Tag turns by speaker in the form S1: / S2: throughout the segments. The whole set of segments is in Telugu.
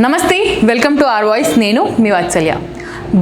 S1: నమస్తే వెల్కమ్ టు ఆర్ వాయిస్. నేను మీ వాత్సల్య.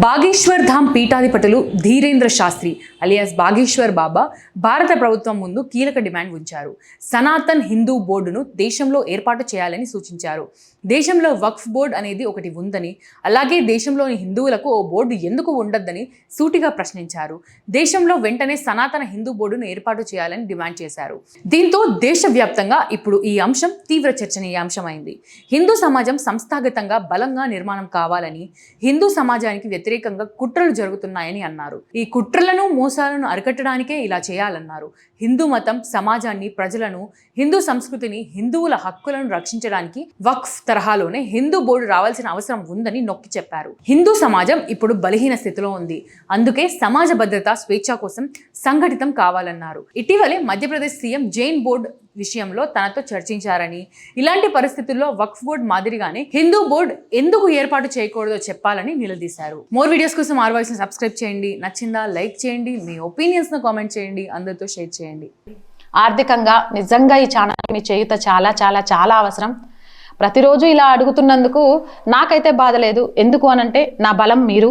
S1: బాగేశ్వర్ ధామ్ పీఠాధిపతులు ధీరేంద్ర శాస్త్రి అలియాస్ బాగేశ్వర్ బాబా భారత ప్రభుత్వం ముందు కీలక డిమాండ్ ఉంచారు. సనాతన్ హిందూ బోర్డును దేశంలో ఏర్పాటు చేయాలని సూచించారు. దేశంలో వక్ఫ్ బోర్డు అనేది ఒకటి ఉందని అలాగే దేశంలోని హిందువులకు ఓ బోర్డు ఎందుకు ఉండద్దని సూటిగా ప్రశ్నించారు. దేశంలో వెంటనే సనాతన హిందూ బోర్డును ఏర్పాటు చేయాలని డిమాండ్ చేశారు. దీంతో దేశవ్యాప్తంగా ఇప్పుడు ఈ అంశం తీవ్ర చర్చనీయాంశమైంది. హిందూ సమాజం సంస్థాగతంగా బలంగా నిర్మాణం కావాలని హిందూ సమాజానికి వ్యతిరేకంగా కుట్రలు జరుగుతున్నాయని అన్నారు. ఈ కుట్రలను మోసాలను అరికట్టడానికే ఇలా చేయాలన్నారు. హిందూ మతం సమాజాన్ని ప్రజలను హిందూ సంస్కృతిని హిందువుల హక్కులను రక్షించడానికి వక్ఫ్ తరహాలోనే హిందూ బోర్డు రావాల్సిన అవసరం ఉందని నొక్కి చెప్పారు. హిందూ సమాజం ఇప్పుడు బలహీన స్థితిలో ఉంది. అందుకే సమాజ భద్రత స్వేచ్ఛ కోసం సంఘటితం కావాలన్నారు. ఇటీవలే మధ్యప్రదేశ్ సీఎం జైన్ బోర్డు విషయంలో తనతో చర్చించారని. ఇలాంటి పరిస్థితుల్లో వక్ఫ్ బోర్డ్ మాదిరిగానే హిందూ బోర్డ్ ఎందుకు ఏర్పాటు చేయకూడదో చెప్పాలని నిలదీశారు. మోర్ వీడియోస్ కోసం ఆర్ వాయిస్ సబ్స్క్రైబ్ చేయండి. నచ్చిందా లైక్ చేయండి. మీ ఒపీనియన్స్ను కామెంట్ చేయండి. అందరితో షేర్ చేయండి.
S2: ఆర్థికంగా నిజంగా ఈ ఛానల్ మీ చేయుత చాలా చాలా చాలా అవసరం. ప్రతిరోజు ఇలా అడుగుతున్నందుకు నాకైతే బాధ లేదు. ఎందుకు అనంటే నా బలం మీరు.